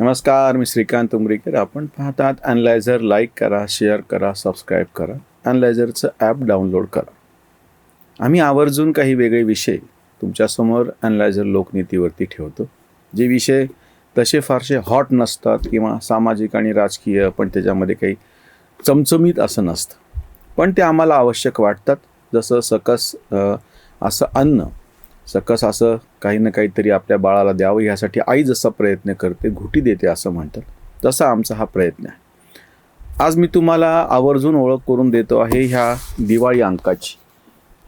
नमस्कार मी श्रीकांत उमरीकर. आपण पाहतात अनलायझर लाईक करा शेअर करा सबस्क्राईब करा. अनलायझरचं ॲप डाउनलोड करा. आम्ही आवर्जून काही वेगळे विषय तुमच्यासमोर अनलायझर लोकनीतीवरती ठेवतो. जे विषय तसे फारसे हॉट नसतात किंवा सामाजिक आणि राजकीय पण त्याच्यामध्ये काही चमचमीत असं नसतं. पण ते आम्हाला आवश्यक वाटतात. जसं सकस असं अन्न सकस असं काही ना काहीतरी आपल्या बाळाला द्यावं यासाठी आई जसा प्रयत्न करते घुटी देते असं म्हणतात. तसा आमचा हा प्रयत्न आहे. आज मी तुम्हाला आवर्जून ओळख करून देतो आहे ह्या दिवाळी अंकाची.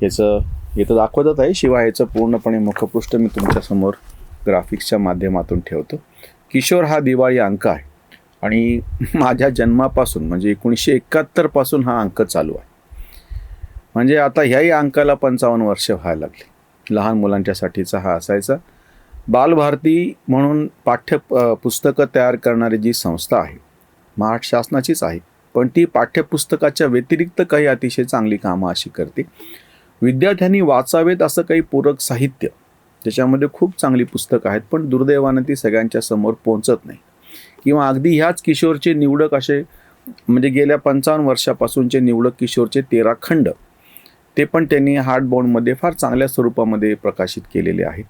ह्याचं हे तर दाखवतच आहे शिवाय ह्याचं पूर्णपणे मुखपृष्ठ मी तुमच्यासमोर ग्राफिक्सच्या माध्यमातून ठेवतो. किशोर हा दिवाळी अंक आहे. आणि माझ्या जन्मापासून म्हणजे एकोणीसशे एकाहत्तरपासून हा अंक चालू आहे. म्हणजे आता ह्याही अंकाला पंचावन्न वर्ष व्हायला लागली. लहान मुलांच्यासाठीचा हा असायचा. बालभारती म्हणून पाठ्य पुस्तकं तयार करणारी जी संस्था आहे महाराष्ट्र शासनाचीच आहे पण ती पाठ्यपुस्तकाच्या व्यतिरिक्त काही अतिशय चांगली कामं अशी करते. विद्यार्थ्यांनी वाचावेत असं काही पूरक साहित्य त्याच्यामध्ये खूप चांगली पुस्तकं आहेत पण दुर्दैवानं ती सगळ्यांच्या समोर पोहोचत नाही. किंवा अगदी ह्याच किशोरचे निवडक असे म्हणजे गेल्या पंचावन्न वर्षापासूनचे निवडक किशोरचे तेरा खंड ते पण त्यांनी हार्डबॉन्डमध्ये फार चांगल्या स्वरूपामध्ये प्रकाशित केलेले आहेत.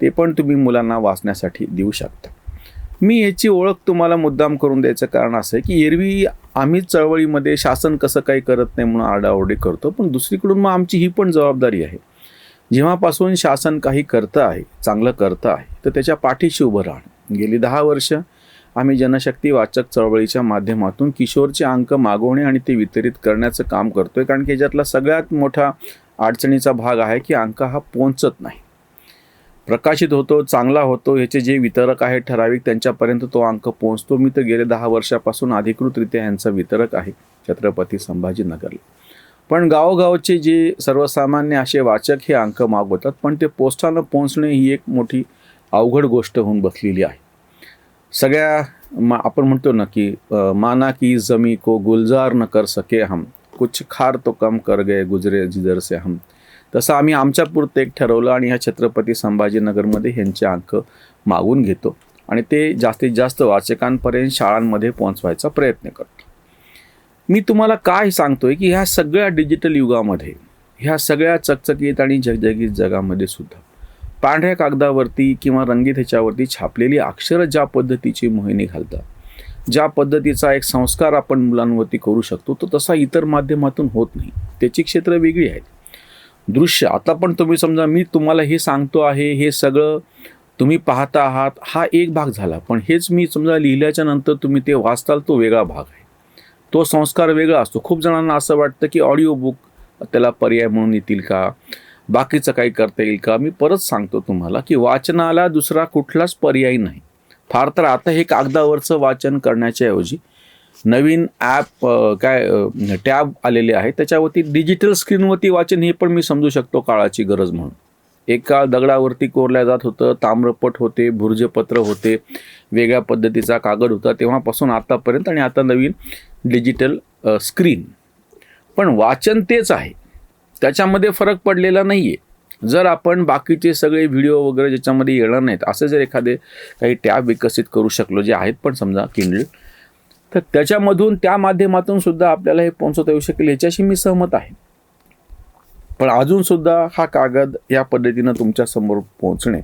ते पण तुम्ही मुलांना वाचण्यासाठी देऊ शकता. मी याची ओळख तुम्हाला मुद्दाम करून द्यायचं कारण असं आहे की एरवी आम्ही चळवळीमध्ये शासन कसं काही करत नाही म्हणून आरडाओरडी करतो पण दुसरीकडून मग आमची ही पण जबाबदारी आहे. जेव्हापासून शासन काही करतं आहे चांगलं करतं आहे तर त्याच्या पाठीशी उभं राहणं. गेली दहा वर्ष आम्ही जनशक्ती वाचक चळवळीच्या माध्यमातून किशोरचे अंक मागवणे आणि ते वितरित करण्याचं काम करतोय. कारण की याच्यातला सगळ्यात मोठा अडचणीचा भाग आहे की अंक हा पोहोचत नाही. प्रकाशित होतो चांगला होतो ह्याचे जे वितरक आहेत ठराविक त्यांच्यापर्यंत तो अंक पोहोचतो. मी तर गेले दहा वर्षापासून अधिकृतरित्या यांचा वितरक आहे छत्रपती संभाजीनगरला. पण गावोगावचे जे सर्वसामान्य असे वाचक हे अंक मागवतात पण ते पोस्टानं पोहोचणे ही एक मोठी अवघड गोष्ट होऊन बसलेली आहे. सगळ्या मा आपण म्हणतो ना की माना की जमी को गुलजार न कर सके हम. कुछ खार तो कम कर गए गुजरे जिदर से हम. तसं आम्ही आमच्या पुरतं एक ठरवलं आणि ह्या छत्रपती संभाजीनगरमध्ये ह्यांचे अंक मागून घेतो. आणि ते जास्तीत जास्त वाचकांपर्यंत शाळांमध्ये पोहोचवायचा प्रयत्न करतो. मी तुम्हाला काय सांगतोय की ह्या सगळ्या डिजिटल युगामध्ये ह्या सगळ्या चकचकीत आणि जगजगीत जगामध्ये सुद्धा पांढऱ्या कागदावरती किंवा रंगीत ह्याच्यावरती छापलेली अक्षरं ज्या पद्धतीची मोहिनी घालतात ज्या पद्धतीचा एक संस्कार आपण मुलांवरती करू शकतो तो तसा इतर माध्यमातून होत नाही. त्याची क्षेत्र वेगळी आहेत. दृश्य आता पण तुम्ही समजा मी तुम्हाला हे सांगतो आहे हे सगळं तुम्ही पाहता आहात हा एक भाग झाला. पण हेच मी समजा लिहिल्याच्या नंतर तुम्ही ते वाचताल तो वेगळा भाग आहे. तो संस्कार वेगळा असतो. खूप जणांना असं वाटतं की ऑडिओ बुक त्याला पर्याय म्हणून येतील का? बाकीचं काही करता येईल का? मी परत सांगतो तुम्हाला की वाचनाला दुसरा कुठलाच पर्याय नाही. फार तर आता हे कागदावरचं वाचन करण्याच्या ऐवजी नवीन ॲप काय टॅब आलेले आहे. त्याच्यावरती डिजिटल स्क्रीनवरती वाचन हे पण मी समजू शकतो काळाची गरज म्हणून. एक काळ दगडावरती कोरल्या जात होतं ताम्रपट होते भुर्जपत्र होते वेगळ्या पद्धतीचा कागद होता तेव्हापासून आत्तापर्यंत आणि आता नवीन डिजिटल स्क्रीन पण वाचन तेच आहे. त्याच्यामध्ये फरक पडलेला नाही आहे जर आपण बाकीचे सगळे व्हिडिओ वगैरे ज्याच्यामध्ये येणार नाहीत असे जर एखादे काही टॅब विकसित करू शकलो जे आहेत पण समजा किंडल तर त्याच्यामधून त्या माध्यमातून सुद्धा आपल्याला हे पोहोचवता येऊ शकेल याच्याशी मी सहमत आहे. पण अजूनसुद्धा हा कागद या पद्धतीनं तुमच्यासमोर पोहोचणे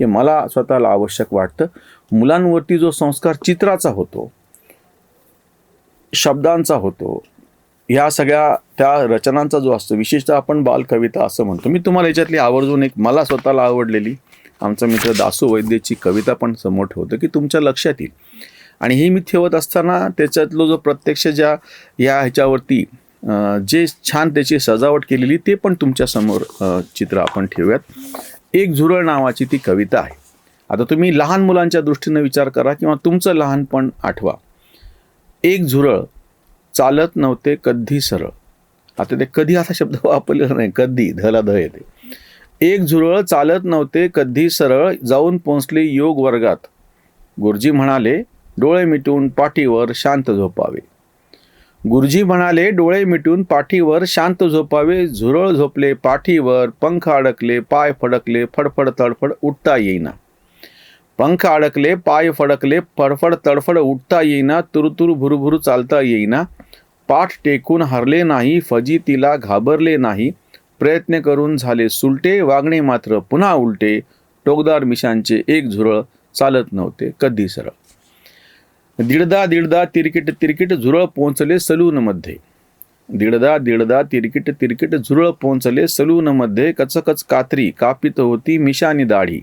हे मला स्वतःला आवश्यक वाटतं. मुलांवरती जो संस्कार चित्राचा होतो शब्दांचा होतो ह्या सगळ्या त्या रचनांचा जो असतो विशेषतः आपण बालकविता असं म्हणतो. मी तुम्हाला याच्यातली आवर्जून एक मला स्वतःला आवडलेली आमचा मित्र दासू वैद्यची कविता पण समोर ठेवतो की तुमच्या लक्षात येईल. आणि हे मी ठेवत असताना त्याच्यातलं जो प्रत्यक्ष ज्या या ह्याच्यावरती जे छान त्याची सजावट केलेली ते पण तुमच्यासमोर चित्र आपण ठेवूयात. एक झुरळ नावाची ती कविता आहे. आता तुम्ही लहान मुलांच्या दृष्टीनं विचार करा किंवा तुमचं लहानपण आठवा. एक झुरळ चालत नव्हते कधी सरळ. आता ते कधी असा शब्द वापरलेला नाही कधी धला ध येते. एक झुरळ चालत नव्हते कधी सरळ जाऊन पोचले योग वर्गात. गुरुजी म्हणाले डोळे मिटून पाठीवर शांत झोपावे. गुरुजी म्हणाले डोळे मिटून पाठीवर शांत झोपावे. झुरळ झोपले पाठीवर पंख अडकले पाय फडकले फडफड तडफड उठता येईना. पंख अडकले पाय फडकले फडफड तडफड उठता येईना तुरुतुरु भुरभुरू चालता येईना. पाठ टेकून हरले नाही फजितीला घाबरले नाही. प्रयत्न करून झाले सुलटे वागणे मात्र पुन्हा उलटे. टोकदार मिशांचे एक झुरळ चालत नव्हते कधी सरळ. दीडदा दीडदा तिरकिट तिरकिट झुरळ पोहोचले सलूनमध्ये. दीडदा दीडदा तिरकिट तिरकिट झुरळ पोहोचले सलूनमध्ये. कचकच कात्री कापित होती मिशानी दाढी.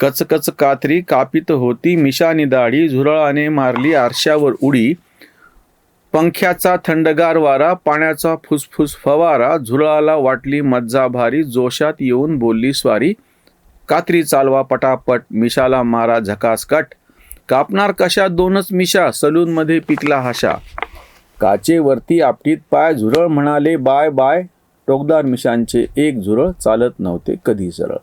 कचकच कात्री कापित होती मिशानी दाढी. झुरळाने मारली आरशावर उडी. पंख्याचा थंडगार वारा पाण्याचा फुसफुस फवारा झुरळाला वाटली मज्जा भारी जोशात येऊन बोलली स्वारी. कात्री चालवा पटापट मिशाला मारा झकास कट. कापणार कशा दोनच मिशा सलूनमध्ये पिकला हाशा. काचेवरती आपटीत पाय झुरळ म्हणाले बाय बाय. टोकदार मिशांचे एक झुरळ चालत नव्हते कधी सरळ.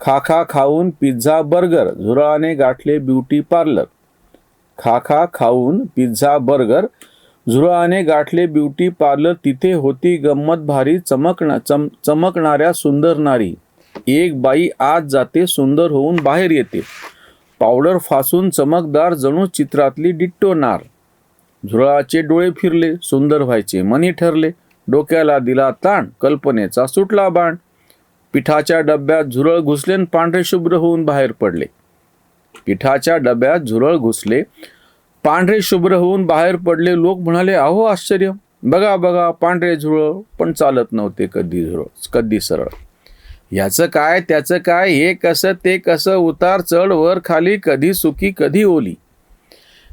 खाखा खाऊन पिझ्झा बर्गर झुरळाने गाठले ब्युटी पार्लर. खा खा खाऊन पिझ्झा बर्गर झुरळाने गाठले ब्युटी पार्लर तिथे होती गंमत भारी चमकणा चम चमकणाऱ्या सुंदर नारी. एक बाई आत जाते सुंदर होऊन बाहेर येते. पावडर फासून चमकदार जणू चित्रातली डिट्टो नार. झुरळाचे डोळे फिरले सुंदर व्हायचे मनी ठरले. डोक्याला दिला ताण कल्पनेचा सुटला बाण. पिठाच्या डब्यात झुरळ घुसले पांढरे शुभ्र होऊन बाहेर पडले. पिठाच्या डब्यात झुरळ घुसले. पांढरे शुभ्र होऊन बाहेर पडले. लोक म्हणाले अहो आश्चर्य. बघा बघा पांढरे झुरळ पण चालत नव्हते कधी झुरळ कधी सरळ. याचं काय त्याचं काय हे कसं ते कसं उतार चढ वर खाली कधी सुखी कधी ओली.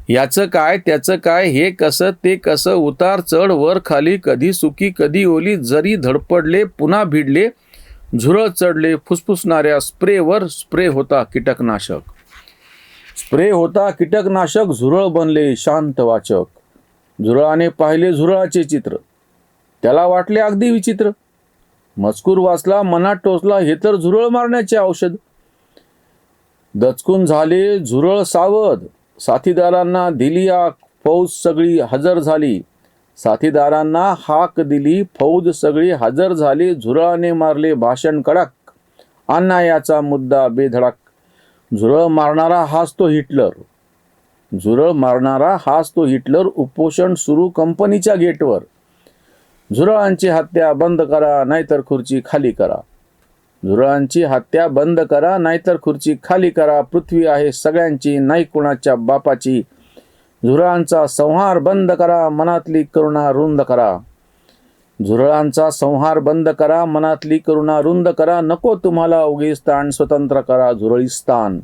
याचं काय त्याचं काय हे कसं ते कसं उतार चढ वर खाली कधी सुखी कधी ओली जरी धडपडले पुन्हा भिडले झुरळ चढले फुसफुसणाऱ्या स्प्रेवर स्प्रे होता कीटकनाशक. स्प्रे होता कीटकनाशक झुरळ बनले शांत वाचक. झुरळाने पाहिले झुरळाचे चित्र. त्याला वाटले अगदी विचित्र. मजकूर वाचला मनात टोचला हे तर झुरळ मारण्याचे औषध. दचकून झाले झुरळ सावध. साथीदारांना दिली आक फौज सगळी हजर झाली. साथीदारांना हाक दिली फौज सगळी हजर झाली झुरळाने मारले भाषण कडक. अन्यायाचा मुद्दा बेधडक. झुरळ मारणारा हाच तो हिटलर. झुरळ मारणारा हाच तो हिटलर उपोषण सुरू कंपनीच्या गेटवर. झुरळांची हत्या बंद करा नाहीतर खुर्ची खाली करा. झुरळांची हत्या बंद करा नाहीतर खुर्ची खाली करा. पृथ्वी आहे सगळ्यांची नाही कुणाच्या बापाची. झुरळांचा संहार बंद करा मनातली करुणा रुंद करा. झुरळांचा संहार बंद करा मनातली करुणा रुंद करा नको तुम्हाला उगीस्तान स्वतंत्र करा झुरळीस्थान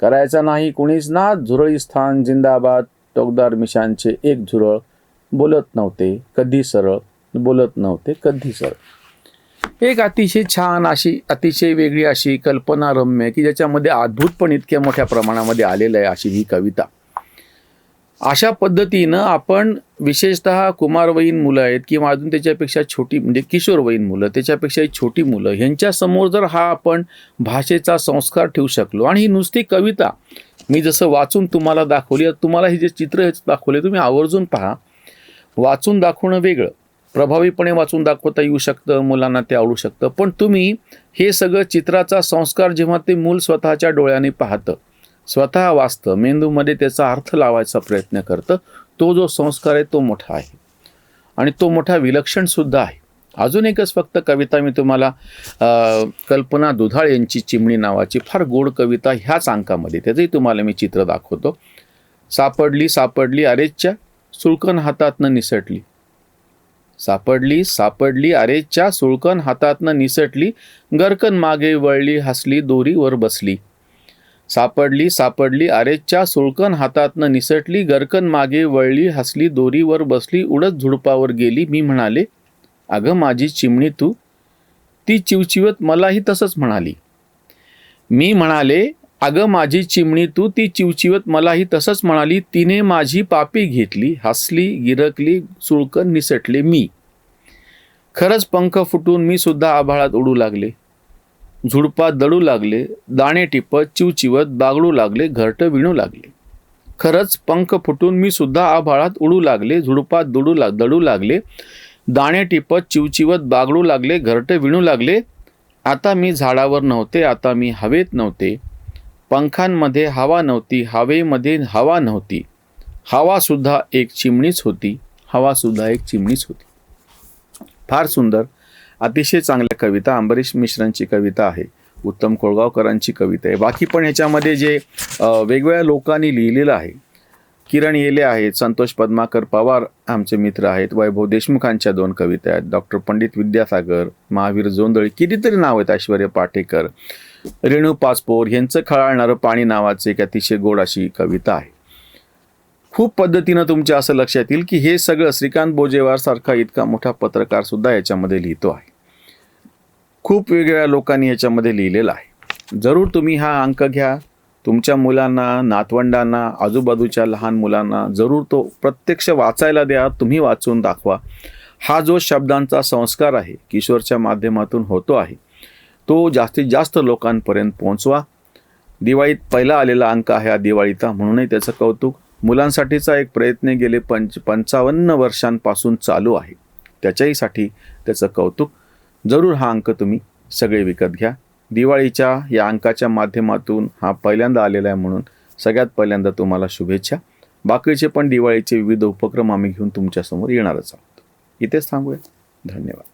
करायचा नाही कुणीच ना झुरळीस्थान जिंदाबाद. टोकदार मिशांचे एक झुरळ बोलत नव्हते कधी सरळ. बोलत नव्हते कधी सरळ. एक अतिशय छान अशी अतिशय वेगळी अशी कल्पनारम्य की ज्याच्यामध्ये अद्भुत पण इतक्या मोठ्या प्रमाणामध्ये आलेलं आहे अशी ही कविता. अशा पद्धतीनं आपण विशेषतः कुमारवयीन मुलं आहेत किंवा अजून त्याच्यापेक्षा छोटी म्हणजे किशोरवयीन मुलं त्याच्यापेक्षा छोटी मुलं ह्यांच्यासमोर जर हा आपण भाषेचा संस्कार ठेवू शकलो आणि ही नुसती कविता मी जसं वाचून तुम्हाला दाखवली तुम्हाला हे जे चित्र दाखवले तुम्ही आवर्जून पहा. वाचून दाखवणं वेगळं. प्रभावीपणे वाचून दाखवता येऊ शकतं मुलांना ते आवडू शकतं पण तुम्ही हे सगळं चित्राचा संस्कार जेव्हा ते मूल स्वतःच्या डोळ्याने पाहतं स्वतः वाचतं. मेंदूमध्ये त्याचा अर्थ लावायचा प्रयत्न करतं. तो जो संस्कार आहे तो मोठा आहे. आणि तो मोठा विलक्षणसुद्धा आहे. अजून एकच फक्त कविता मी तुम्हाला कल्पना दुधाळ यांची चिमणी नावाची फार गोड कविता ह्याच अंकामध्ये त्याचंही तुम्हाला मी चित्र दाखवतो. सापडली सापडली अरेच्या सुळकन हातातनं निसटली. सापडली सापडली अरेच्या सुळकन हातातनं निसटली. गरकन मागे वळली हसली दोरीवर बसली. सापडली सापडली. अरेच्या सुळकन हातातनं निसटली गरकन मागे वळली हसली दोरीवर बसली उडत झुडपावर गेली. मी म्हणाले अगं माझी चिमणी तू. ती चिवचिवत मलाही तसंच म्हणाली. मी म्हणाले अगं माझी चिमणी तू. ती चिवचिवत मलाही तसंच म्हणाली. तिने माझी पापी घेतली हसली गिरकली सुळकन निसटले मी. खरंच पंख फुटून मी सुद्धा आभाळात उडू लागले. झुडपात दडू लागले दाणे टिपत चिवचिवत बागडू लागले घरटं विणू लागले. खरंच पंख फुटून मी सुद्धा आभाळात उडू लागले झुडपात दुडू लाग दडू लागले दाणे टिपत चिवचिवत बागडू लागले घरटं विणू लागले. आता मी झाडावर नव्हते आता मी हवेत नव्हते. पंखांमध्ये हवा नव्हती हवेमध्ये हवा नव्हती. हवासुद्धा एक चिमणीच होती हवासुद्धा एक चिमणीच होती. फार सुंदर. अतिशय चांगल्या कविता अंबरीश मिश्रांची कविता आहे. उत्तम कोळगावकरांची कविता आहे. बाकी पण ह्याच्यामध्ये जे वेगवेगळ्या लोकांनी लिहिलेलं आहे. किरण येले आहेत संतोष पद्माकर पवार आमचे मित्र आहेत वैभव देशमुखांच्या दोन कविता आहेत डॉक्टर पंडित विद्यासागर महावीर जोंदळी कितीतरी नाव आहेत ऐश्वर्य पाटेकर रेणू पाचपोर यांचं खळाळणारं पाणी नावाचं एक अतिशय गोड अशी कविता आहे. खूप पद्धतीनं तुमच्या असं लक्षात येईल की हे सगळं श्रीकांत बोजेवार सारखा इतका मोठा पत्रकार सुद्धा याच्यामध्ये लिहितो आहे. खूप वेगवेगळ्या लोकांनी याच्यामध्ये लिहिलेलं आहे. जरूर तुम्ही हा अंक घ्या. तुमच्या मुलांना नातवंडांना आजूबाजूच्या लहान मुलांना जरूर तो प्रत्यक्ष वाचायला द्या. तुम्ही वाचून दाखवा. हा जो शब्दांचा संस्कार आहे किशोरच्या माध्यमातून होतो आहे तो जास्तीत जास्त लोकांपर्यंत पोहोचवा. दिवाळीत पहिला आलेला अंक आहे हा दिवाळीचा म्हणूनही त्याचं कौतुक. मुलांसाठीचा एक प्रयत्न गेले पंच पंचावन्न वर्षांपासून चालू आहे. त्याच्याहीसाठी त्याचं कौतुक जरूर हा अंक तुम्ही सगळे विकत घ्या. दिवाळीच्या या अंकाच्या माध्यमातून हा पहिल्यांदा आलेला आहे म्हणून सगळ्यात पहिल्यांदा तुम्हाला शुभेच्छा. बाकीचे पण दिवाळीचे विविध उपक्रम आम्ही घेऊन तुमच्यासमोर येणारच आहोत. इथेच थांबूया. धन्यवाद.